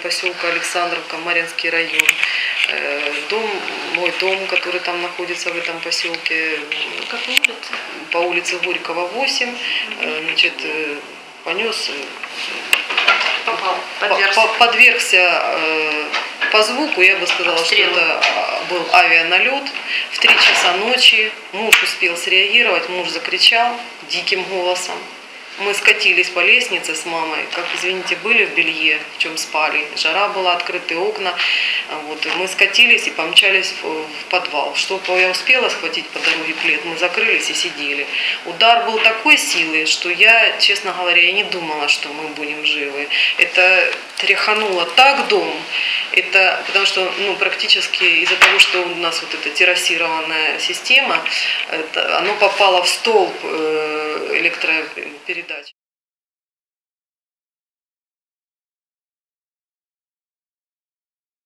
Поселка Александровка, Маринский район. Э, Дом, мой дом, который там находится в этом поселке, Как улица? по улице Горького 8, э, значит, э, понес, э, Попал. Подвергся. по- подвергся э, по звуку, я бы сказала, Обстрелу. что это а, был авианалет в 3 часа ночи. Муж успел среагировать, муж закричал диким голосом. Мы скатились по лестнице с мамой, как, извините, были в белье, в чем спали. Жара была, открытые окна. А Вот, и мы скатились и помчались в, в подвал. Что я успела схватить по дороге плед, мы закрылись и сидели. Удар был такой силы, что я, честно говоря, я не думала, что мы будем живы. Это тряхануло так дом, это потому что ну, практически из-за того, что у нас вот эта террасированная система, это, оно попало в столб э, электропередач.